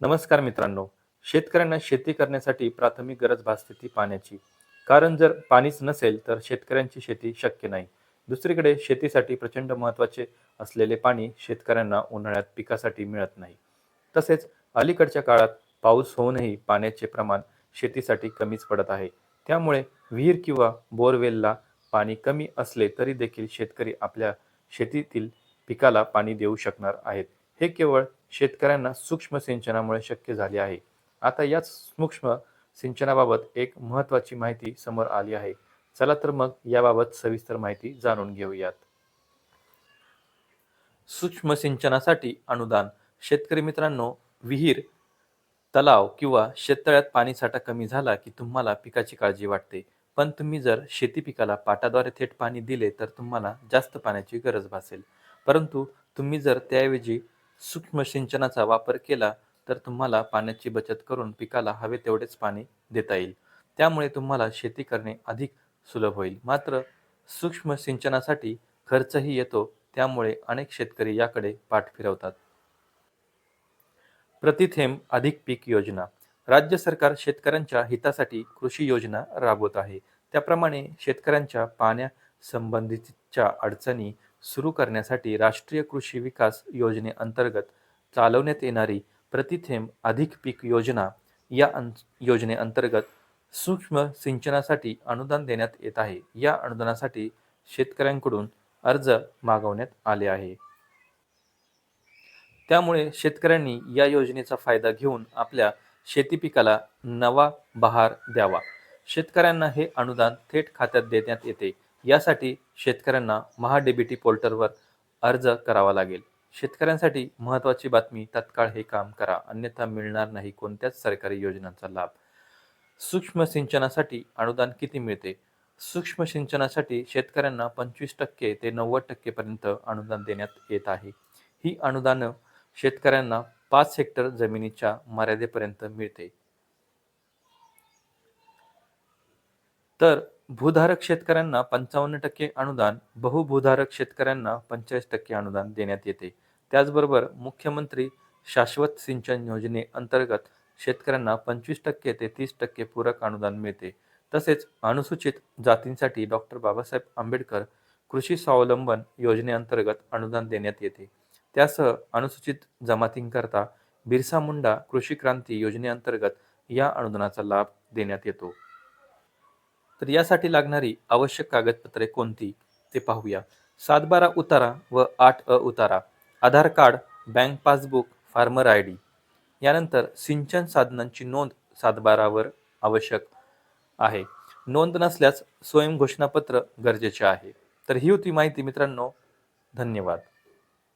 नमस्कार मित्रांनो. शेतकऱ्यांना शेती करण्यासाठी प्राथमिक गरज भासते ती पाण्याची. कारण जर पाणीच नसेल तर शेतकऱ्यांची शेती शक्य नाही. दुसरीकडे शेतीसाठी प्रचंड महत्त्वाचे असलेले पाणी शेतकऱ्यांना उन्हाळ्यात पिकासाठी मिळत नाही. तसेच अलीकडच्या काळात पाऊस होऊनही पाण्याचे प्रमाण शेतीसाठी कमीच पडत आहे. त्यामुळे विहीर किंवा बोरवेलला पाणी कमी असले तरी देखील शेतकरी आपल्या शेतीतील पिकाला पाणी देऊ शकणार आहेत. हे केवळ शेतकऱ्यांना सूक्ष्म सिंचनामुळे शक्य झाले आहे. आता याच सूक्ष्म सिंचनाबाबत एक महत्त्वाची माहिती समोर आली आहे. चला तर मग याबाबत सविस्तर माहिती जाणून घेऊयात. सूक्ष्म सिंचनासाठी अनुदान. शेतकरी मित्रांनो विहीर तलाव किंवा शेततळ्यात पाणीसाठा कमी झाला की तुम्हाला पिकाची काळजी वाटते. पण तुम्ही जर शेती पिकाला पाटाद्वारे थेट पाणी दिले तर तुम्हाला जास्त पाण्याची गरज भासेल. परंतु तुम्ही जर त्याऐवजी सूक्ष्म सिंचनाचा वापर केला तर तुम्हाला पाण्याची बचत करून पिकाला हवे तेवढेच पाणी देता येईल. त्यामुळे तुम्हाला शेती करणे अधिक सुलभ होईल. मात्र सूक्ष्म सिंचनासाठी खर्चही येतो त्यामुळे अनेक शेतकरी याकडे पाठ फिरवतात. प्रतिथेंब अधिक पीक योजना. राज्य सरकार शेतकऱ्यांच्या हितासाठी कृषी योजना राबवत आहे. त्याप्रमाणे शेतकऱ्यांच्या पाण्यासंबंधीच्या अडचणी सुरू करण्यासाठी राष्ट्रीय कृषी विकास योजनेअंतर्गत चालवण्यात येणारी प्रतिथेंब अधिक पीक योजना या अं योजनेअंतर्गत सूक्ष्म सिंचनासाठी अनुदान देण्यात येत आहे. या अनुदानासाठी शेतकऱ्यांकडून अर्ज मागवण्यात आले आहे. त्यामुळे शेतकऱ्यांनी या योजनेचा फायदा घेऊन आपल्या शेती पिकाला नवा बहार द्यावा. शेतकऱ्यांना हे अनुदान थेट खात्यात देण्यात येते. यासाठी शेतकऱ्यांना महाडीबीटी पोर्टलवर अर्ज करावा लागेल. शेतकऱ्यांसाठी महत्त्वाची बातमी तत्काळ हे काम करा. अन्यथा मिळणार नाही कोणत्याच सरकारी योजनांचा लाभ. सूक्ष्म सिंचनासाठी अनुदान किती मिळते? सूक्ष्म सिंचनासाठी शेतकऱ्यांना पंचवीस टक्के ते नव्वद टक्केपर्यंत अनुदान देण्यात येत आहे. ही अनुदानं शेतकऱ्यांना पाच हेक्टर जमिनीच्या मर्यादेपर्यंत मिळते. तर भूधारक शेतकऱ्यांना पंचावन्न टक्के अनुदान बहुभूधारक शेतकऱ्यांना पंचेचाळीस टक्के अनुदान देण्यात येते. त्याचबरोबर मुख्यमंत्री शाश्वत सिंचन योजनेअंतर्गत शेतकऱ्यांना पंचवीस टक्के ते तीस टक्के पूरक अनुदान मिळते. तसेच अनुसूचित जातींसाठी डॉक्टर बाबासाहेब आंबेडकर कृषी स्वावलंबन योजनेअंतर्गत अनुदान देण्यात येते. त्यासह अनुसूचित जमातींकरता बिरसा मुंडा कृषी क्रांती योजनेअंतर्गत या अनुदानाचा लाभ देण्यात येतो. तर यासाठी लागणारी आवश्यक कागदपत्रे कोणती ते पाहूया. सातबारा उतारा व आठ अ उतारा. Aadhaar card bank passbook farmer I D. यानंतर सिंचन साधनांची नोंद सातबारावर आवश्यक आहे. नोंद नसल्यास स्वयंघोषणापत्र गरजेचे आहे. तर ही होती माहिती मित्रांनो. धन्यवाद.